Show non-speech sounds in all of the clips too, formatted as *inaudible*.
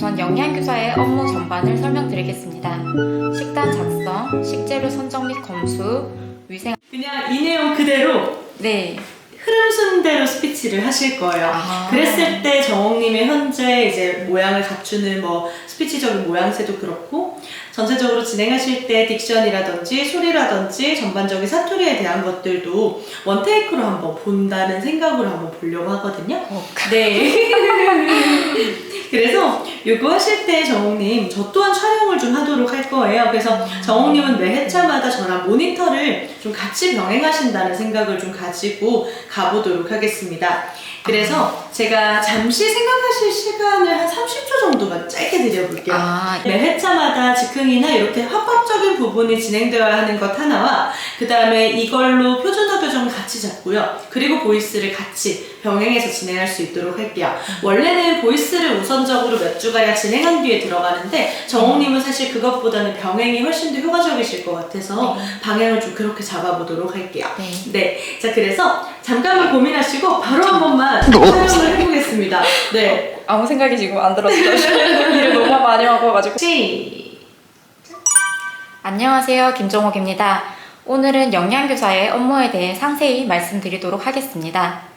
우선 영양교사의 업무 전반을 설명드리겠습니다. 식단 작성, 식재료 선정 및 검수, 위생 그냥 이 내용 그대로 네. 흐름 순대로 스피치를 하실 거예요. 아. 그랬을 때 정옥님의 현재 이제 모양을 갖추는 뭐 스피치적인 모양새도 그렇고 전체적으로 진행하실 때 딕션이라든지 소리라든지 전반적인 사투리에 대한 것들도 원테이크로 한번 본다는 생각으로 한번 보려고 하거든요. 어, 네. *laughs* 그래서 이거 하실 때 정옥님 저 또한 촬영을 좀 하도록 할 거예요. 그래서 정옥님은 매 회차마다 저랑 모니터를 좀 같이 병행하신다는 생각을 좀 가지고 가보도록 하겠습니다. 그래서 제가 잠시 생각하실 시간을 한 30초 정도만 짧게 드려볼게요. 아, 매 회차마다 즉흥이나 이렇게 합법적인 부분이 진행되어야 하는 것 하나와 그 다음에 이걸로 표준어 교정 같이 잡고요. 그리고 보이스를 같이 병행해서 진행할 수 있도록 할게요. 원래는 보이스를 우선적으로 몇 주가량 진행한 뒤에 들어가는데 정옥님은 사실 그것보다는 병행이 훨씬 더 효과적이실 것 같아서 방향을 좀 그렇게 잡아보도록 할게요. 네. 네. 자, 그래서 잠깐만 고민하시고 바로 한 번만 촬영을 해보겠습니다. 네. 아무 생각이 지금 안 들었어요. *laughs* 일을 너무 많이 하고 와가지고. 시 안녕하세요. 김정옥입니다. 오늘은 영양교사의 업무에 대해 상세히 말씀드리도록 하겠습니다.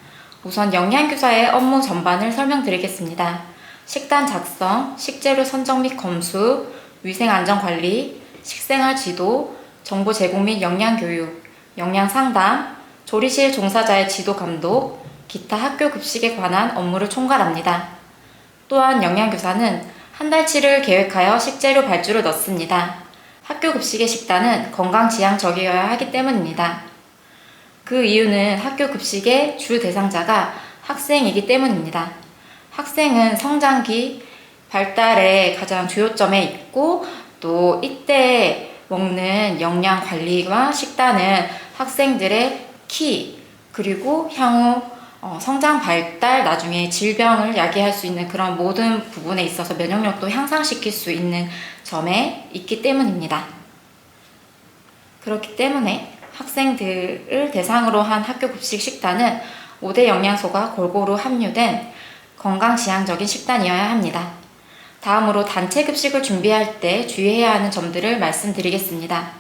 우선 영양교사의 업무 전반을 설명드리겠습니다. 식단 작성, 식재료 선정 및 검수, 위생안전관리, 식생활 지도, 정보 제공 및 영양교육, 영양상담, 조리실 종사자의 지도 감독, 기타 학교 급식에 관한 업무를 총괄합니다. 또한 영양교사는 한 달치를 계획하여 식재료 발주를 넣습니다. 학교 급식의 식단은 건강 지향적이어야 하기 때문입니다. 그 이유는 학교 급식의 주 대상자가 학생이기 때문입니다. 학생은 성장기 발달의 가장 주요점에 있고 또 이때 먹는 영양 관리와 식단은 학생들의 키 그리고 향후 어, 성장 발달 나중에 질병을 야기할 수 있는 그런 모든 부분에 있어서 면역력도 향상시킬 수 있는 점에 있기 때문입니다. 그렇기 때문에 학생들을 대상으로 한 학교 급식 식단은 5대 영양소가 골고루 함유된 건강 지향적인 식단이어야 합니다. 다음으로 단체 급식을 준비할 때 주의해야 하는 점들을 말씀드리겠습니다.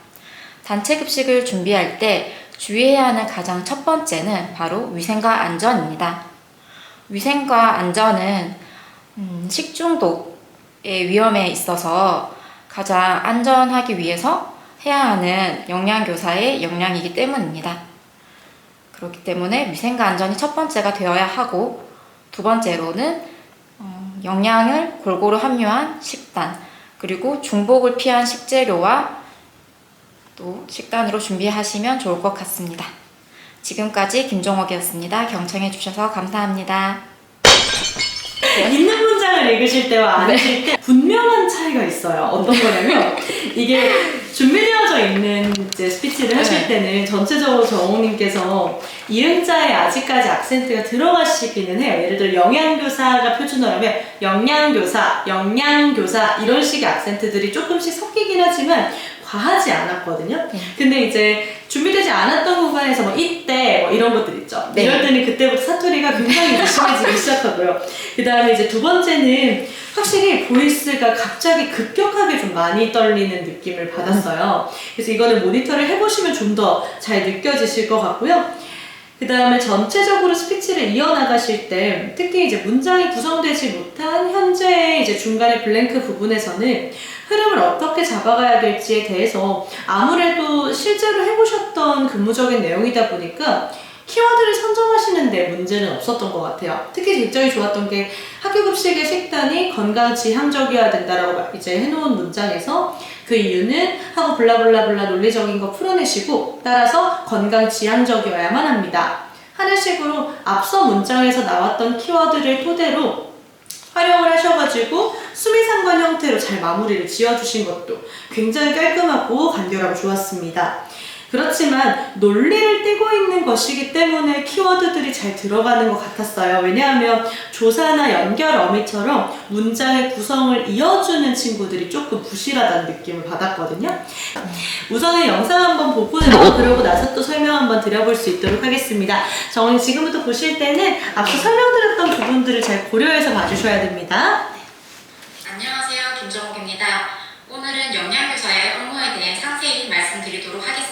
단체 급식을 준비할 때 주의해야 하는 가장 첫 번째는 바로 위생과 안전입니다. 위생과 안전은 음, 식중독의 위험에 있어서 가장 안전하기 위해서 해야 하는 영양교사의 역량이기 때문입니다. 그렇기 때문에 위생과 안전이 첫 번째가 되어야 하고 두 번째로는 어, 영양을 골고루 함유한 식단 그리고 중복을 피한 식재료와 또 식단으로 준비하시면 좋을 것 같습니다. 지금까지 김종옥이었습니다. 경청해 주셔서 감사합니다. 있는 문장을 읽으실 때와 안 읽을 때 분명한 차이가 있어요. 어떤 거냐면 이게 준비되어져 있는 이제 스피치를 하실 네. 때는 전체적으로 정옥님께서 이음자에 아직까지 악센트가 들어가시기는 해요. 예를 들어 영양교사가 표준어라면 영양교사, 영양교사 이런 식의 악센트들이 조금씩 섞이긴 하지만 과하지 않았거든요. 네. 근데 이제 준비되지 않았던 구간에서 뭐 이때 뭐 이런 것들 있죠. 네. 이럴 때는 그때부터 사투리가 굉장히 *laughs* 심해지기 시작하고요. 그 다음에 이제 두 번째는 확실히 보이스가 갑자기 급격하게 좀 많이 떨리는 느낌을 받았어요. 그래서 이거는 모니터를 해보시면 좀 더 잘 느껴지실 것 같고요. 그 다음에 전체적으로 스피치를 이어나가실 때 특히 이제 문장이 구성되지 못한 현재의 이제 중간에 블랭크 부분에서는 흐름을 어떻게 잡아가야 될지에 대해서 아무래도 실제로 해보셨던 근무적인 내용이다 보니까 키워드를 선정하시는데 문제는 없었던 것 같아요. 특히 굉장히 좋았던 게 학교급식의 식단이 건강 지향적이어야 된다라고 막 이제 해놓은 문장에서 그 이유는 하고 블라블라블라 논리적인 거 풀어내시고 따라서 건강 지향적이어야만 합니다. 하는 식으로 앞서 문장에서 나왔던 키워드를 토대로 활용을 하셔가지고 수미상관 형태로 잘 마무리를 지어주신 것도 굉장히 깔끔하고 간결하고 좋았습니다. 그렇지만 논리를 띠고 있는 것이기 때문에 키워드들이 잘 들어가는 것 같았어요. 왜냐하면 조사나 연결 어미처럼 문장의 구성을 이어주는 친구들이 조금 부실하다는 느낌을 받았거든요. 우선은 영상 한번 보고요. 그러고 나서 또 설명 한번 드려볼 수 있도록 하겠습니다. 정원이 지금부터 보실 때는 앞서 설명드렸던 부분들을 잘 고려해서 봐주셔야 됩니다. 안녕하세요. 김정욱입니다. 오늘은 영양교사의 업무에 대해 상세히 말씀드리도록 하겠습니다.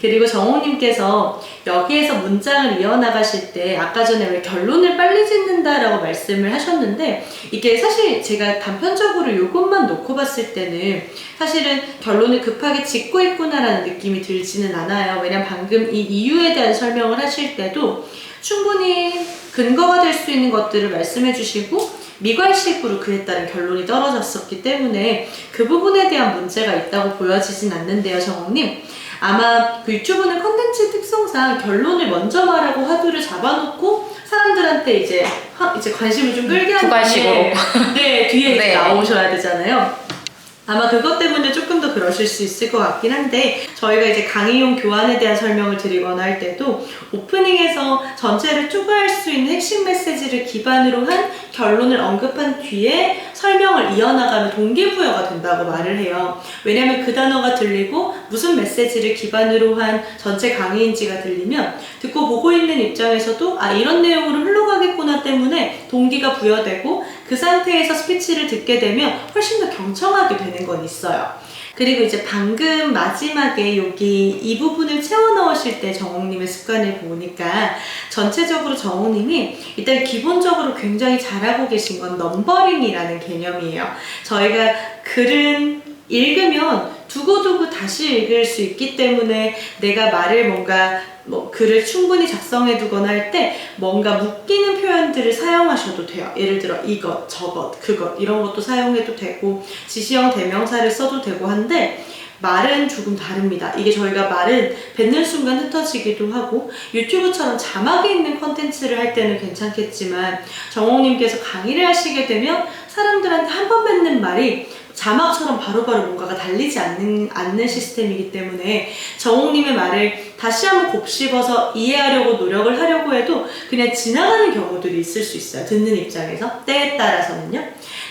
그리고 정호님께서 여기에서 문장을 이어나가실 때 아까 전에 왜 결론을 빨리 짓는다라고 말씀을 하셨는데 이게 사실 제가 단편적으로 이것만 놓고 봤을 때는 사실은 결론을 급하게 짓고 있구나라는 느낌이 들지는 않아요. 왜냐면 방금 이 이유에 대한 설명을 하실 때도 충분히 근거가 될 수 있는 것들을 말씀해 주시고 미괄식으로 그에 따른 결론이 떨어졌었기 때문에 그 부분에 대한 문제가 있다고 보여지진 않는데요, 정홍님. 아마 그 유튜브는 컨텐츠 특성상 결론을 먼저 말하고 화두를 잡아놓고 사람들한테 이제 하- 이제 관심을 좀 끌게 하는 부가식으로. 네 뒤에 이제 네. 나오셔야 되잖아요. 아마 그것 때문에 조금 더 그러실 수 있을 것 같긴 한데 저희가 이제 강의용 교환에 대한 설명을 드리거나 할 때도 오프닝에서 전체를 추가할 수 있는 핵심 메시지를 기반으로 한 결론을 언급한 뒤에 설명을 이어나가면 동기부여가 된다고 말을 해요. 왜냐하면 그 단어가 들리고 무슨 메시지를 기반으로 한 전체 강의인지가 들리면 듣고 보고 있는 입장에서도 아 이런 내용으로 흘러가겠구나 때문에 동기가 부여되고 그 상태에서 스피치를 듣게 되면 훨씬 더 경청하게 되는 건 있어요. 그리고 이제 방금 마지막에 여기 이 부분을 채워 넣으실 때 정홍님의 습관을 보니까 전체적으로 정홍님이 일단 기본적으로 굉장히 잘하고 계신 건 넘버링이라는 개념이에요. 저희가 글은 읽으면 두고두고 다시 읽을 수 있기 때문에 내가 말을 뭔가 뭐 글을 충분히 작성해 두거나 할 때 뭔가 묶이는 표현들을 사용하셔도 돼요. 예를 들어 이것, 저것, 그것 이런 것도 사용해도 되고 지시형 대명사를 써도 되고 한데 말은 조금 다릅니다. 이게 저희가 말은 뱉는 순간 흩어지기도 하고 유튜브처럼 자막이 있는 컨텐츠를 할 때는 괜찮겠지만 정홍님께서 강의를 하시게 되면 사람들한테 한 번 뱉는 말이 자막처럼 바로바로 뭔가가 달리지 않는, 않는 시스템이기 때문에 정홍님의 말을 다시 한번 곱씹어서 이해하려고 노력을 하려고 해도 그냥 지나가는 경우들이 있을 수 있어요. 듣는 입장에서. 때에 따라서는요.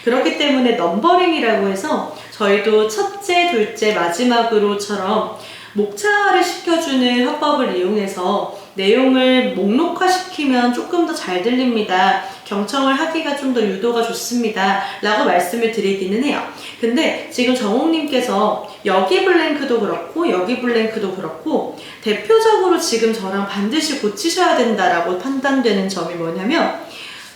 그렇기 때문에 넘버링이라고 해서 저희도 첫째, 둘째, 마지막으로처럼 목차화를 시켜주는 화법을 이용해서 내용을 목록화시키면 조금 더 잘 들립니다. 경청을 하기가 좀 더 유도가 좋습니다. 라고 말씀을 드리기는 해요. 근데 지금 정홍님께서 여기 블랭크도 그렇고 여기 블랭크도 그렇고 대표적으로 지금 저랑 반드시 고치셔야 된다라고 판단되는 점이 뭐냐면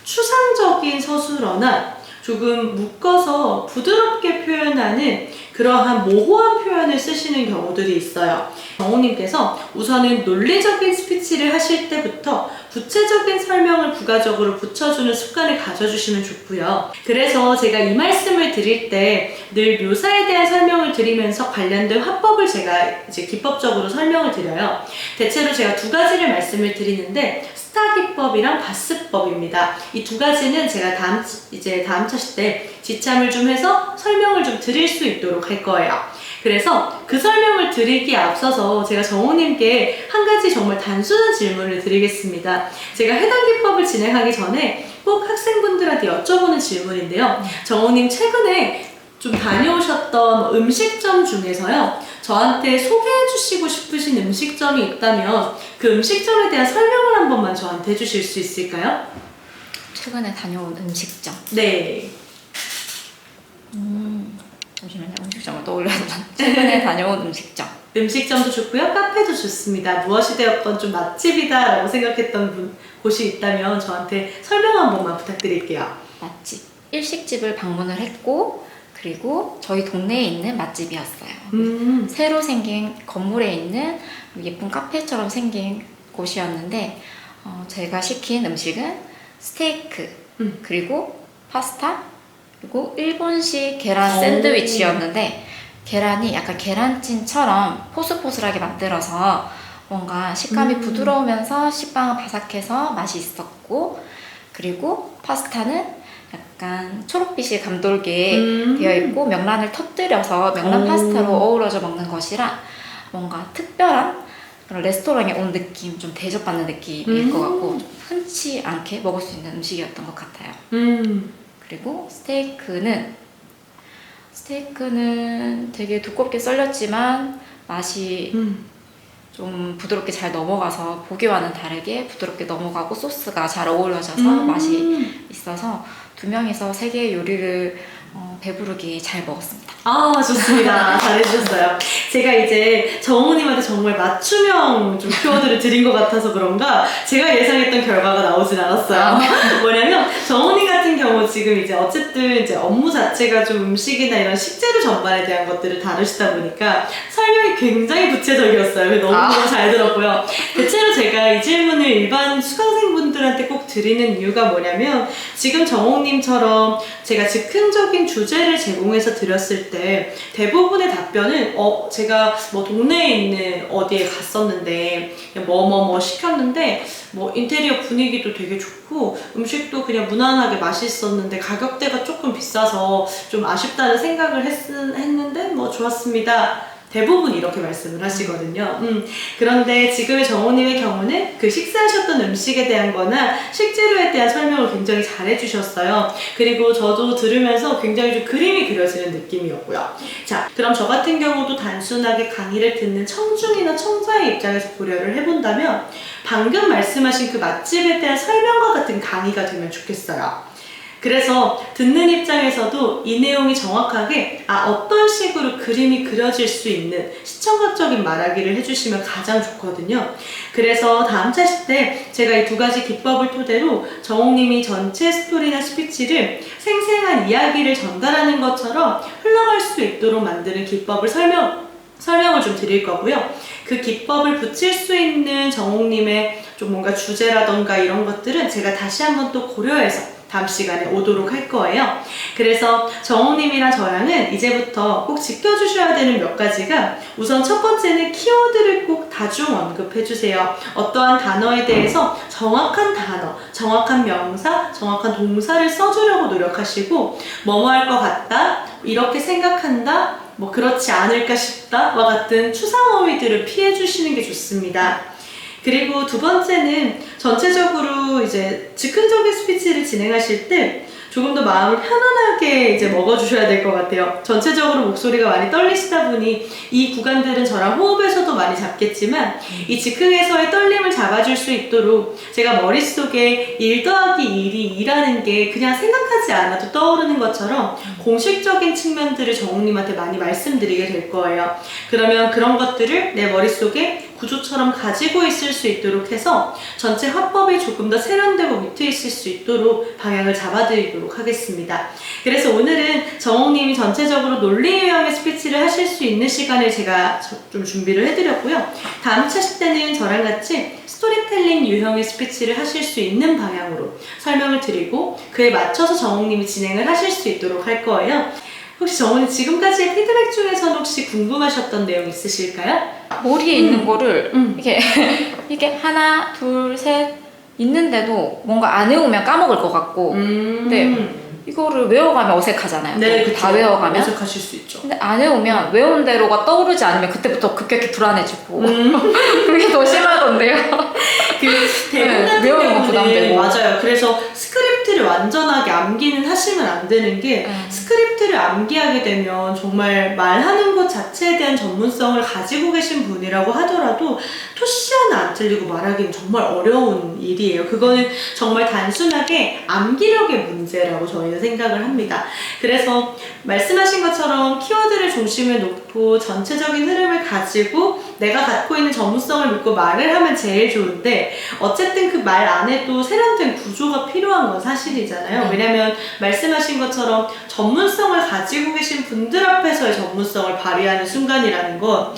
추상적인 서술어나 조금 묶어서 부드럽게 표현하는 그러한 모호한 표현을 쓰시는 경우들이 있어요. 정호님께서 우선은 논리적인 스피치를 하실 때부터 구체적인 설명을 부가적으로 붙여주는 습관을 가져주시면 좋고요. 그래서 제가 이 말씀을 드릴 때 늘 묘사에 대한 설명을 드리면서 관련된 화법을 제가 이제 기법적으로 설명을 드려요. 대체로 제가 두 가지를 말씀을 드리는데 스타 기법이랑 바스법입니다. 이 두 가지는 제가 다음 이제 다음 차시 때 지참을 좀 해서 설명을 좀 드릴 수 있도록 할 거예요. 그래서 그 설명을 드리기에 앞서서 제가 정호님께 한 가지 정말 단순한 질문을 드리겠습니다. 제가 해당 기법을 진행하기 전에 꼭 학생분들한테 여쭤보는 질문인데요. 정호님 최근에 좀 다녀오셨던 뭐 음식점 중에서요. 저한테 소개해 주시고 싶으신 음식점이 있다면 그 음식점에 대한 설명을 한 번만 저한테 해 주실 수 있을까요? 최근에 다녀온 음식점. 네. 음, 잠시만요. 음식점을 떠올려서 *laughs* 최근에 다녀온 음식점. 음식점도 좋고요. 카페도 좋습니다. 무엇이 되었건 좀 맛집이다라고 생각했던 분, 곳이 있다면 저한테 설명 한 번만 부탁드릴게요. 맛집. 일식집을 방문을 했고 그리고 저희 동네에 있는 맛집이었어요. 음, 새로 생긴 건물에 있는 예쁜 카페처럼 생긴 곳이었는데 어, 제가 시킨 음식은 스테이크 음. 그리고 파스타 그리고 일본식 계란 오. 샌드위치였는데 계란이 약간 계란찜처럼 포슬포슬하게 만들어서 뭔가 식감이 음. 부드러우면서 식빵은 바삭해서 맛이 있었고 그리고 파스타는 약간 초록빛이 감돌게 음. 되어 있고 명란을 터뜨려서 명란 오. 파스타로 어우러져 먹는 것이라 뭔가 특별한 그런 레스토랑에 온 느낌, 좀 대접받는 느낌일 것 음. 같고 좀 흔치 않게 먹을 수 있는 음식이었던 것 같아요. 음. 그리고 스테이크는 스테이크는 되게 두껍게 썰렸지만 맛이 음. 좀 부드럽게 잘 넘어가서 보기와는 다르게 부드럽게 넘어가고 소스가 잘 어우러져서 음. 맛이 있어서 두 명이서 세 개의 요리를 어, 배부르게 잘 먹었습니다. 아 좋습니다. 잘해주셨어요. 제가 이제 정우님한테 정말 맞춤형 좀 키워드를 드린 것 같아서 그런가 제가 예상했던 결과가 나오진 않았어요. *laughs* 뭐냐면 정우님 같은 경우 지금 이제 어쨌든 이제 업무 자체가 좀 음식이나 이런 식재료 전반에 대한 것들을 다루시다 보니까 설명이 굉장히 구체적이었어요. 그래서 너무 아. 너무 잘 들었고요. 대체로 제가 이 질문을 일반 수강생 분들한테 꼭 드리는 이유가 뭐냐면 지금 정옥님처럼 제가 즉흥적인 주제를 제공해서 드렸을 때 대부분의 답변은 어 제가 뭐 동네에 있는 어디에 갔었는데 뭐뭐뭐 시켰는데 뭐 인테리어 분위기도 되게 좋고 음식도 그냥 무난하게 맛있었는데 가격대가 조금 비싸서 좀 아쉽다는 생각을 했, 했는데 뭐 좋았습니다. 대부분 이렇게 말씀을 하시거든요. 음, 그런데 지금의 정호님의 경우는 그 식사하셨던 음식에 대한 거나 식재료에 대한 설명을 굉장히 잘 해주셨어요. 그리고 저도 들으면서 굉장히 좀 그림이 그려지는 느낌이었고요. 자, 그럼 저 같은 경우도 단순하게 강의를 듣는 청중이나 청자의 입장에서 고려를 해본다면 방금 말씀하신 그 맛집에 대한 설명과 같은 강의가 되면 좋겠어요. 그래서 듣는 입장에서도 이 내용이 정확하게 아 어떤 식으로 그림이 그려질 수 있는 시청각적인 말하기를 해주시면 가장 좋거든요. 그래서 다음 차시 때 제가 이 두 가지 기법을 토대로 정옥님이 전체 스토리나 스피치를 생생한 이야기를 전달하는 것처럼 흘러갈 수 있도록 만드는 기법을 설명 설명을 좀 드릴 거고요. 그 기법을 붙일 수 있는 정옥님의 좀 뭔가 주제라던가 이런 것들은 제가 다시 한번 또 고려해서 다음 시간에 오도록 할 거예요. 그래서 정옥님이랑 저랑은 이제부터 꼭 지켜주셔야 되는 몇 가지가 우선 첫 번째는 키워드를 꼭 다중 언급해주세요. 어떠한 단어에 대해서 정확한 단어, 정확한 명사, 정확한 동사를 써주려고 노력하시고 뭐뭐 할 것 같다, 이렇게 생각한다, 뭐 그렇지 않을까 싶다와 같은 추상어휘들을 피해주시는 게 좋습니다. 그리고 두 번째는 전체적으로 이제 즉흥적인 스피치를 진행하실 때 조금 더 마음을 편안하게 이제 먹어주셔야 될 것 같아요. 전체적으로 목소리가 많이 떨리시다 보니 이 구간들은 저랑 호흡에서도 많이 잡겠지만 이 즉흥에서의 떨림을 잡아줄 수 있도록 제가 머릿속에 1 더하기 1이 2라는 게 그냥 생각하지 않아도 떠오르는 것처럼 공식적인 측면들을 정욱님한테 많이 말씀드리게 될 거예요. 그러면 그런 것들을 내 머릿속에 구조처럼 가지고 있을 수 있도록 해서 전체 화법이 조금 더 세련되고 위트 있을 수 있도록 방향을 잡아드리도록 하겠습니다. 그래서 오늘은 정옥님이 전체적으로 논리 유형의 스피치를 하실 수 있는 시간을 제가 저- 좀 준비를 해드렸고요. 다음 차시 때는 저랑 같이 스토리텔링 유형의 스피치를 하실 수 있는 방향으로 설명을 드리고 그에 맞춰서 정옥님이 진행을 하실 수 있도록 할 거예요. 혹시 정옥님 지금까지의 피드백 중에서는 혹시 궁금하셨던 내용 있으실까요? 머리에 있는 거를 음. 이게 *laughs* 이게 하나, 둘, 셋 있는데도 뭔가 안 외우면 까먹을 것 같고 음. 네. 이거를 외워가면 어색하잖아요. 네, 그쵸. 다 외워가면. 어색하실 수 있죠. 근데 안 외우면 외운 대로가 떠오르지 않으면 그때부터 급격히 불안해지고 음. *laughs* 그게 더 심하던데요. 그 대본 네, 같은 외우는 거 경우는 부담되고. 맞아요. 그래서 스크립 트를 완전하게 암기는 하시면 안 되는 게 음. 스크립트를 암기하게 되면 정말 말하는 것 자체에 대한 전문성을 가지고 계신 분이라고 하더라도 토시 하나 안 틀리고 말하기는 정말 어려운 일이에요. 그거는 정말 단순하게 암기력의 문제라고 저희는 생각을 합니다. 그래서 말씀하신 것처럼 키워드를 중심에 놓고 전체적인 흐름을 가지고 내가 갖고 있는 전문성을 믿고 말을 하면 제일 좋은데 어쨌든 그 말 안에도 세련된 구조가 필요한 건 사실 이잖아요. 네. 왜냐면 말씀하신 것처럼 전문성을 가지고 계신 분들 앞에서의 전문성을 발휘하는 순간이라는 건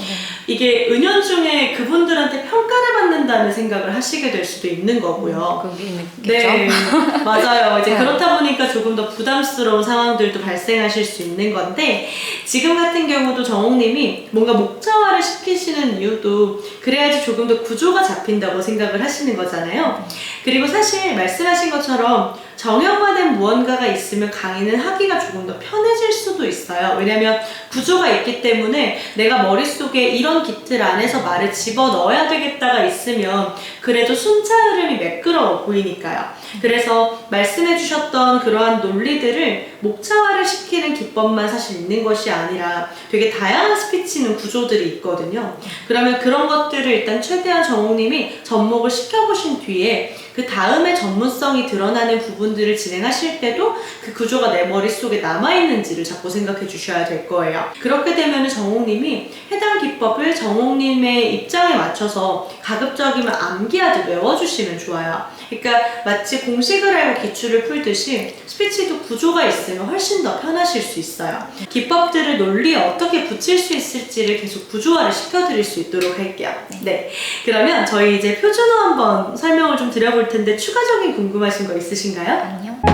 이게 은연중에 그분들한테 평가를 받는다는 생각을 하시게 될 수도 있는 거고요. 있겠죠. 네, *laughs* 맞아요. 이제 네. 그렇다 보니까 조금 더 부담스러운 상황들도 발생하실 수 있는 건데, 지금 같은 경우도 정옥님이 뭔가 목차화를 시키시는 이유도 그래야지 조금 더 구조가 잡힌다고 생각을 하시는 거잖아요. 그리고 사실 말씀하신 것처럼 정형화된 무언가가 있으면 강의는 하기가 조금 더 편해질 수도 있어요. 왜냐면 구조가 있기 때문에 내가 머릿속에 이런 기틀 안에서 말을 집어 넣어야 되겠다가 있으면 그래도 순차 흐름이 매끄러워 보이니까요. 그래서 말씀해 주셨던 그러한 논리들을 목차화를 시키는 기법만 사실 있는 것이 아니라 되게 다양한 스피치는 구조들이 있거든요. 그러면 그런 것들을 일단 최대한 정옥님이 접목을 시켜보신 뒤에 그 다음에 전문성이 드러나는 부분들을 진행하실 때도 그 구조가 내 머릿속에 남아있는지를 자꾸 생각해 주셔야 될 거예요. 그렇게 되면 정옥님이 해당 기법을 정옥님의 입장에 맞춰서 가급적이면 암기하듯 외워주시면 좋아요. 그러니까 마치 공식을 알고 기출을 풀듯이 스피치도 구조가 있으면 훨씬 더 편하실 수 있어요. 기법들을 논리에 어떻게 붙일 수 있을지를 계속 구조화를 시켜드릴 수 있도록 할게요. 네. 그러면 저희 이제 표준어 한번 설명을 좀 드려볼 텐데 추가적인 궁금하신 거 있으신가요? 아니요.